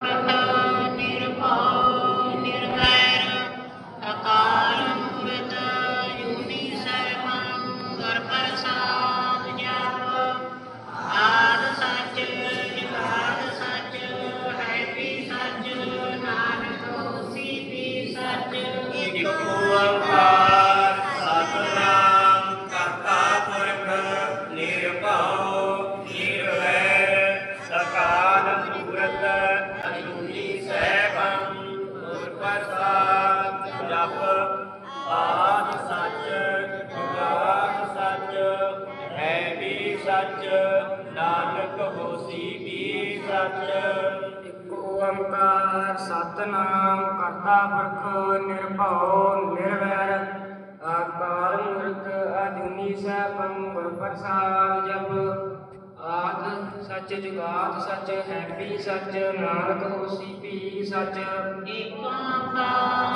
Thank uh you. -huh. ਜੀ ਪੀ ਸਚ ਇੱਕ ਓੰਕਾਰ ਸਤਨਾਮ, ਕਰਤਾ ਪੁਰਖ ਨਿਰਭਉ, ਨਿਰਵੈਰ। ਆਕਾਰ ਮੂਰਤ ਅਜੂਨੀ ਸੈਭੰ, ਗੁਰ ਪ੍ਰਸਾਦ ਜਪ। ਆਦ ਸੱਚ ਜੁਗਾਤ ਸੱਚ ਹੈਪੀ ਸੱਚ, ਨਾਨਕ ਹੋਸੀ ਪੀ ਸੱਚ। ਏਕਾਂ ਦਾ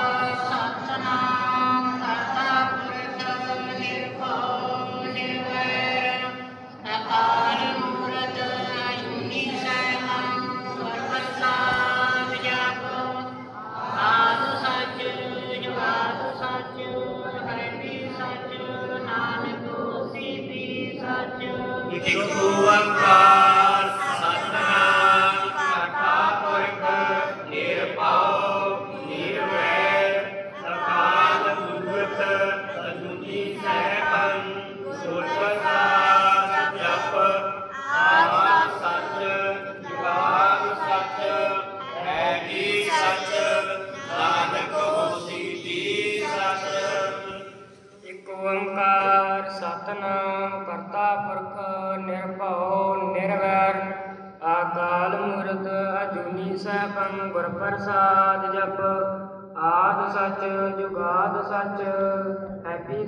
Thank you.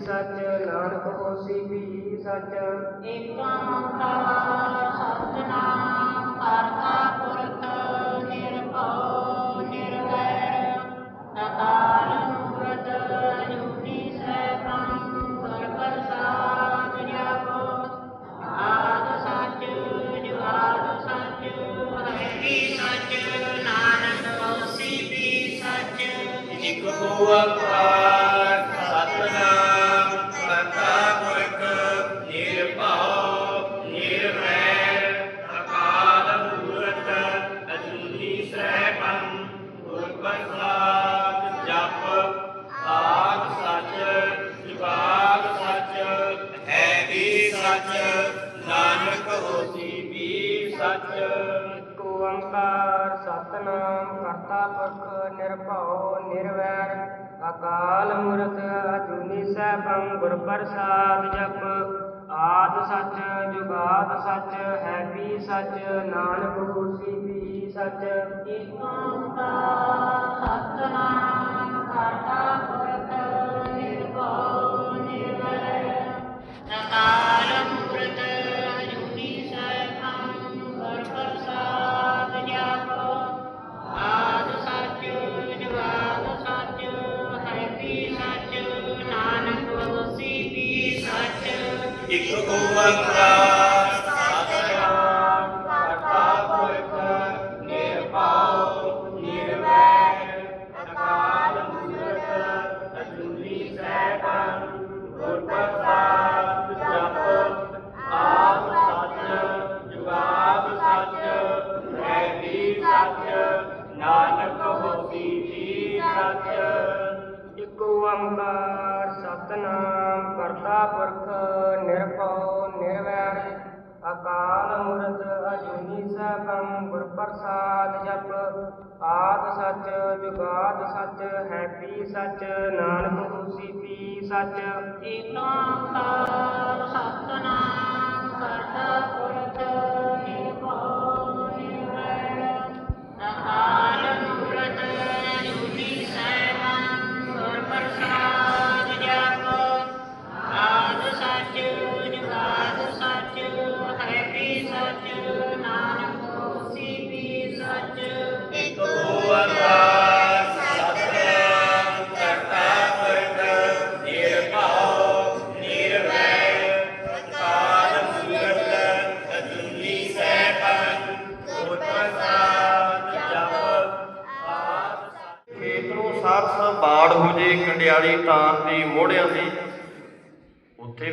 ਸੱਚ ਨਾਨਕ ਹੋਸੀ ਵੀ ਸੱਚ। ਏਕ ਓੰਕਾਰ ਨਿਰਵੈਰ, ਅਕਾਲ ਮੂਰਤ ਅਜੂਨੀ ਸੈਭੰ, ਗੁਰ ਪ੍ਰਸਾਦ ਜਪ। ਆਦ ਸੱਚ, ਜੁਗਾਦ ਸੱਚ, ਹੈ ਵੀ ਸੱਚ, ਨਾਨਕ ਹੋਸੀ ਵੀ ਸੱਚ। ਏਕਾਂ ਦਾ ਸਤਨਾਮ ਕਰਤਾ ਪੀ ਸੱਚ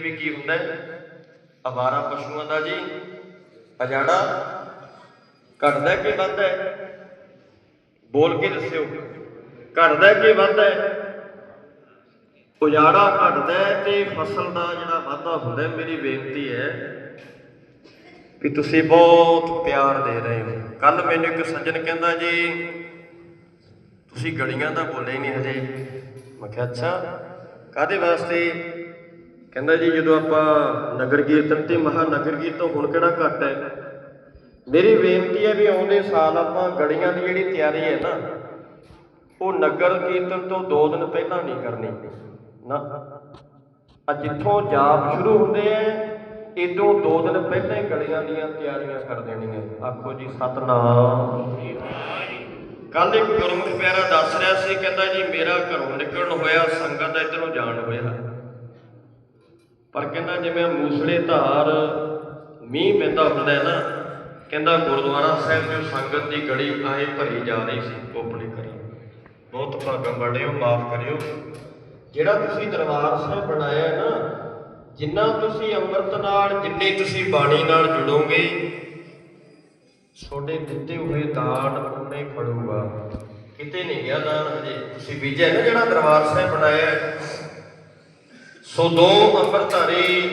ਵੀ ਕੀ ਹੁੰਦਾ ਹੈ? ਅਵਾਰਾ ਪਸ਼ੂਆਂ ਦਾ ਜੀ ਅਜਾੜਾ ਘਟਦਾ ਕਿ ਵੱਧਦਾ ਬੋਲ ਕੇ ਦੱਸਿਓ। ਘਟਦਾ ਕਿ ਵੱਧਦਾ ਉਜਾੜਾ ਘਟਦਾ ਤੇ ਫਸਲ ਦਾ ਜਿਹੜਾ ਵਾਧਾ ਹੁੰਦਾ ਮੇਰੀ ਬੇਨਤੀ ਹੈ ਕਿ ਤੁਸੀਂ ਬਹੁਤ ਪਿਆਰ ਦੇ ਰਹੇ ਹੋ। ਕੱਲ ਮੈਨੂੰ ਇੱਕ ਸੱਜਣ ਕਹਿੰਦਾ ਜੀ, ਤੁਸੀਂ ਗੜੀਆਂ ਦਾ ਬੋਲੇ ਨਹੀਂ ਹਜੇ। ਮੈਂ ਕਿਹਾ, ਅੱਛਾ ਕਾਦੇ ਵਾਸਤੇ? ਕਹਿੰਦਾ ਜੀ, ਜਦੋਂ ਆਪਾਂ ਨਗਰ ਕੀਰਤਨ ਤੇ ਮਹਾ ਨਗਰ ਕੀਰਤਨ, ਹੁਣ ਕਿਹੜਾ ਘੱਟ ਹੈ? ਮੇਰੀ ਬੇਨਤੀ ਹੈ ਵੀ ਆਉਂਦੇ ਸਾਲ ਆਪਾਂ ਗੜੀਆਂ ਦੀ ਜਿਹੜੀ ਤਿਆਰੀ ਹੈ ਨਾ, ਉਹ ਨਗਰ ਕੀਰਤਨ ਤੋਂ 2 ਦਿਨ ਪਹਿਲਾਂ ਨਹੀਂ ਕਰਨੀ। ਨਾ। ਆ ਜਿੱਥੋਂ ਜਾਪ ਸ਼ੁਰੂ ਹੁੰਦੇ ਐ ਇਦੋਂ 2 ਦਿਨ ਪਹਿਲਾਂ ਹੀ ਗੜੀਆਂ ਦੀਆਂ ਤਿਆਰੀਆਂ ਕਰ ਦੇਣੀਆਂ। ਆਖੋ ਜੀ, ਸਤਨਾਮ। ਕੱਲ ਇੱਕ ਗੁਰਮੁਖ ਪਿਆਰਾ ਦੱਸ ਰਿਹਾ ਸੀ, ਕਹਿੰਦਾ ਜੀ, ਮੇਰਾ ਘਰੋਂ ਨਿਕਲਣ ਹੋਇਆ, ਸੰਗਤ ਇਧਰੋਂ ਜਾਣ ਹੋਇਆ। ਪਰ ਕਹਿੰਦਾ ਜਿਵੇਂ ਮੂਸਲੇ ਧਾਰ, ਮੀਂਹ ਪੈਂਦਾ ਹੁੰਦਾ ਹੈ ਨਾ, ਕਹਿੰਦਾ ਗੁਰਦੁਆਰਾ ਸਾਹਿਬ ਜੋ ਸੰਗਤ ਦੀ ਗੜੀ ਆਏ ਭਰੀ ਜਾ ਰਹੀ ਸੀ ਕੋਪੜੀ ਕਰੀ। ਬਹੁਤ ਭਾਗਮ ਬੜਿਓ ਮਾਫ ਕਰਿਓ। ਜਿਹੜਾ ਤੁਸੀਂ ਦਰਬਾਰ ਸਾਹਿਬ ਬਣਾਇਆ ਹੈ ਨਾ, ਜਿੰਨਾ ਤੁਸੀਂ ਅੰਮ੍ਰਿਤ ਨਾਲ, ਜਿੰਨੇ ਤੁਸੀਂ ਬਾਣੀ ਨਾਲ ਜੁੜੋਗੇ, ਤੁਹਾਡੇ ਦਿੱਤੇ ਹੋਏ ਦਾਨ ਉਹਨੇ ਫੜੂਗਾ। ਕਿਤੇ ਨਹੀਂ ਗਿਆ ਦਾਨ ਹਜੇ। ਤੁਸੀਂ ਬੀਜਿਆ ਨਾ ਜਿਹੜਾ ਦਰਬਾਰ ਸਾਹਿਬ ਬਣਾਇਆ ਸੋ ਦੋ ਅੰਮ੍ਰਿਤਧਾਰੀ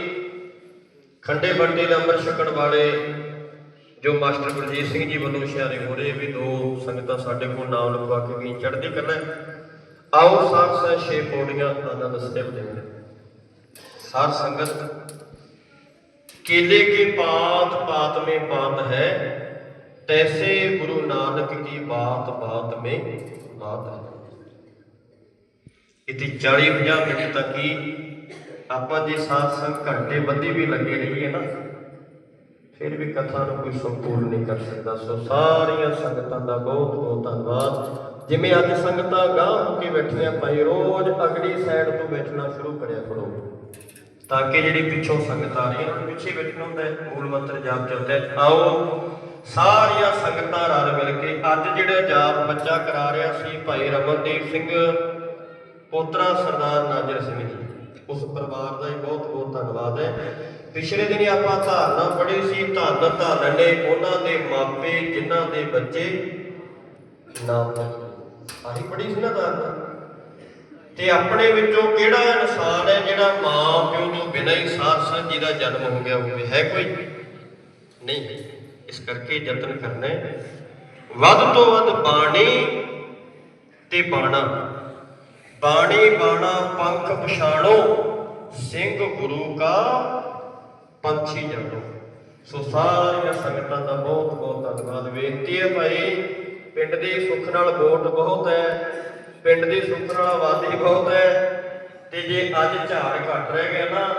ਖੰਡੇ ਬੰਡੇ ਦਾ ਅੰਮ੍ਰਿਤ ਛਕਣ ਵਾਲੇ ਜੋ ਮਾਸਟਰ ਗੁਰਜੀਤ ਸਿੰਘ ਜੀ ਵੱਲੋਂ ਇਸ਼ਾਰੇ ਹੋ ਰਹੇ ਵੀ ਦੋ ਸੰਗਤਾਂ ਸਾਡੇ ਕੋਲ ਨਾਮ ਲਿਖਵਾ ਕੇ ਵੀ ਚੜ੍ਹਦੀ ਕਰਨਾ ਆਓ ਸਾਧ ਸਹਿ ਛੇ ਪੌੜੀਆਂ ਆਨੰਦ ਸਾਹਿਬ ਦੇ ਵਿੱਚ ਸੰਗਤ, ਕੇਲੇ ਕੇ ਪਾਤ ਪਾਤ ਮੇ ਪਾਤ ਹੈ, ਤੈਸੇ ਗੁਰੂ ਨਾਨਕ ਜੀ ਬਾਤ ਬਾਤ ਮੇ ਬਾਤ ਹੈ। ਇਤੀ 40 50 ਮਿੰਟ ਤੱਕ ਹੀ ਆਪਾਂ ਜੇ ਸਾਧ ਸੰਗ ਘੰਟੇ ਬੱਧੀ ਵੀ ਲੱਗੇ ਰਹੀਏ ਨਾ, ਫਿਰ ਵੀ ਕਥਾ ਨੂੰ ਕੋਈ ਸੰਪੂਰਨ ਨਹੀਂ ਕਰ ਸਕਦਾ। ਸੋ ਸਾਰੀਆਂ ਸੰਗਤਾਂ ਦਾ ਬਹੁਤ ਬਹੁਤ ਧੰਨਵਾਦ। ਜਿਵੇਂ ਅੱਜ ਸੰਗਤਾਂ ਗਾਂਹ ਹੋ ਕੇ ਬੈਠੀਆਂ, ਭਾਈ ਰੋਜ਼ ਅਗਲੀ ਸਾਈਡ ਤੋਂ ਬੈਠਣਾ ਸ਼ੁਰੂ ਕਰਿਆ ਕਰੋ। ਤਾਂ ਕਿ ਜਿਹੜੀ ਪਿੱਛੋਂ ਸੰਗਤ ਆ ਰਹੀ ਹੈ, ਉਹਨਾਂ ਪਿੱਛੇ ਬੈਠਣਾ ਹੁੰਦਾ ਮੂਲ ਮੰਤਰ ਜਾਪ ਚੱਲਦਾ ਆਓ, ਸਾਰੀਆਂ ਸੰਗਤਾਂ ਰਲ ਮਿਲ ਕੇ ਅੱਜ ਜਿਹੜਾ ਜਾਪ ਬੱਚਾ ਕਰਾ ਰਿਹਾ ਸੀ, ਭਾਈ ਰਮਨਦੀਪ ਸਿੰਘ, ਪੋਤਰਾ ਸਰਦਾਰ ਨਾਜਰ ਸਿੰਘ ਜੀ। ਉਸ ਪਰਿਵਾਰ ਦਾ ਹੀ ਬਹੁਤ ਬਹੁਤ ਧੰਨਵਾਦ ਹੈ। ਪਿਛਲੇ ਦਿਨੀ ਆਪਾਂ ਧਾਰਨਾ ਪੜ੍ਹੀ ਸੀ, ਧੰਨ ਧੰਨ ਨੇ ਉਹਨਾਂ ਦੇ ਮਾਪੇ, ਜਿਨ੍ਹਾਂ ਦੇ ਬੱਚੇ ਨਾਮ ਆਹੀ ਪੜ੍ਹੀ ਸੀ ਨਾ ਧਾਰਨਾ? ਤੇ ਆਪਣੇ ਵਿੱਚੋਂ ਕਿਹੜਾ ਇਨਸਾਨ ਹੈ ਜਿਹੜਾ ਮਾਂ ਪਿਓ ਤੋਂ ਬਿਨਾਂ ਹੀ ਸਾਧ ਸੰਗਤ ਦਾ ਜਨਮ ਹੋ ਗਿਆ ਹੋਵੇ? ਹੈ ਕੋਈ? ਨਹੀਂ। ਇਸ ਕਰਕੇ ਯਤਨ ਕਰਨਾ ਹੈ। ਵੱਧ ਤੋਂ ਵੱਧ ਬਾਣੀ ਤੇ ਬਾਣਾ। ਬਾਣੀ ਬਾਣਾ ਪੰਖ ਪਛਾਣੋ, ਸਿੰਘ ਗੁਰੂ ਕਾ ਪੰਛੀ ਜਾਣੋ। ਸੋ ਸਾਰੀਆਂ ਸੰਗਤਾਂ ਦਾ ਬਹੁਤ ਬਹੁਤ ਧੰਨਵਾਦ। ਬੇਨਤੀ ਹੈ ਭਾਈ, ਪਿੰਡ ਦੀ ਸੁੱਖ ਨਾਲ ਵੋਟ ਬਹੁਤ ਹੈ, ਪਿੰਡ ਦੀ ਸੁੱਖ ਨਾਲ ਆਬਾਦੀ ਬਹੁਤ ਹੈ, ਤੇ ਜੇ ਅੱਜ ਝਾੜ ਘਟ ਰਹਿ ਗਿਆ ਨਾ,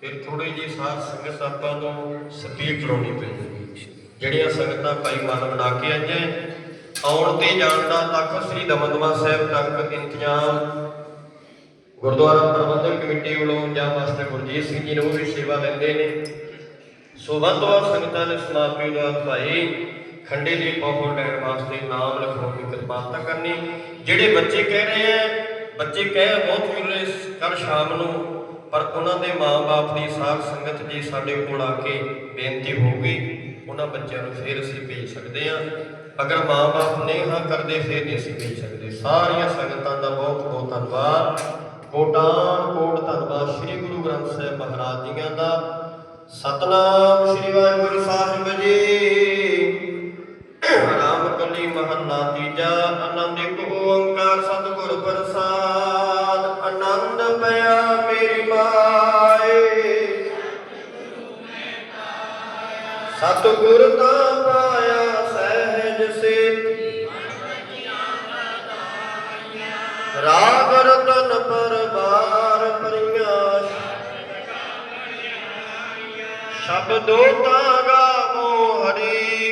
ਫਿਰ ਥੋੜੀ ਜੀ ਸਾਧ ਸੰਗਤ ਆਪਾਂ ਤੋਂ ਸਪੀਡ ਲਾਉਣੀ ਪੈਂਦੀ। ਜਿਹੜੀਆਂ ਸੰਗਤਾਂ ਭਾਈ ਮਨ ਬਣਾ ਕੇ ਆਈਆਂ ਆਉਣ ਤੇ ਜਾਣਦਾ ਤੱਕ ਸ੍ਰੀ ਦਮਦਮਾ ਸਾਹਿਬ ਤੱਕ ਇੰਤਜ਼ਾਮ। ਗੁਰਦੁਆਰਾ ਪ੍ਰਬੰਧਕ ਕਮੇਟੀ ਵੱਲੋਂ ਜਾਂ ਮਾਸਟਰ ਗੁਰਜੀਤ ਸਿੰਘ ਜੀ ਨੂੰ ਵੀ ਸੇਵਾ ਦਿੰਦੇ ਨੇ। ਸੋ ਵੱਧ ਤੋਂ ਵੱਧ ਸੰਗਤਾਂ ਨੇ ਸਮਾਪਤੀ ਦਾ ਭਾਈ ਖੰਡੇ ਦੀ ਪਹੁੰਚ ਲੈਣ ਵਾਸਤੇ ਨਾਮ ਲਿਖਾਉਣ ਦੀ ਕਿਰਪਾਲਤਾ ਕਰਨੀ। ਜਿਹੜੇ ਬੱਚੇ ਕਹਿ ਰਹੇ ਆ, ਬੱਚੇ ਕਹਿ ਬਹੁਤ ਜ਼ਰੂਰੀ ਕੱਲ ਸ਼ਾਮ ਨੂੰ, ਪਰ ਉਹਨਾਂ ਦੇ ਮਾਂ-ਬਾਪ ਦੀ ਸਾਧ ਸੰਗਤ ਜੀ ਸਾਡੇ ਕੋਲ ਆ ਕੇ ਬੇਨਤੀ ਹੋਊਗੀ, ਉਹਨਾਂ ਬੱਚਿਆਂ ਨੂੰ ਫੇਰ ਅਸੀਂ ਭੇਜ ਸਕਦੇ ਹਾਂ। ਅਗਰ ਮਾਂ-ਬਾਪ ਨਹੀਂ ਹਾਂ ਕਰਦੇ, ਫੇਰ ਨਹੀਂ ਅਸੀਂ ਭੇਜ ਸਕਦੇ। ਸਾਰੀਆਂ ਸੰਗਤਾਂ ਦਾ ਬਹੁਤ ਬਹੁਤ ਧੰਨਵਾਦ। ਕੋਟਾਨ ਕੋਟ ਧੰਨਵਾਦ ਸ਼੍ਰੀ ਗੁਰੂ ਗ੍ਰੰਥ ਸਾਹਿਬ ਮਹਾਰਾਜ ਜੀਆਂ ਦਾ। ਸਤਨਾਮ ਸ੍ਰੀ ਵਾਹਿਗੁਰੂ ਸਾਹਿਬ ਜੀ ਰਾਮ ਕਲੀ ਮਹੱਲਾ ਤੀਜਾ। ਸਤਿਗੁਰ ਤਾਂ ਪਾਇਆ ਸਹਿਜ ਸੇਤੀ। ਰਾਗ ਰਤਨ ਪਰਵਾਰ ਪਰੀਆਂ। ਸ਼ਬਦੋ ਤਾਂ ਗਾਵੋ ਹਰੀ।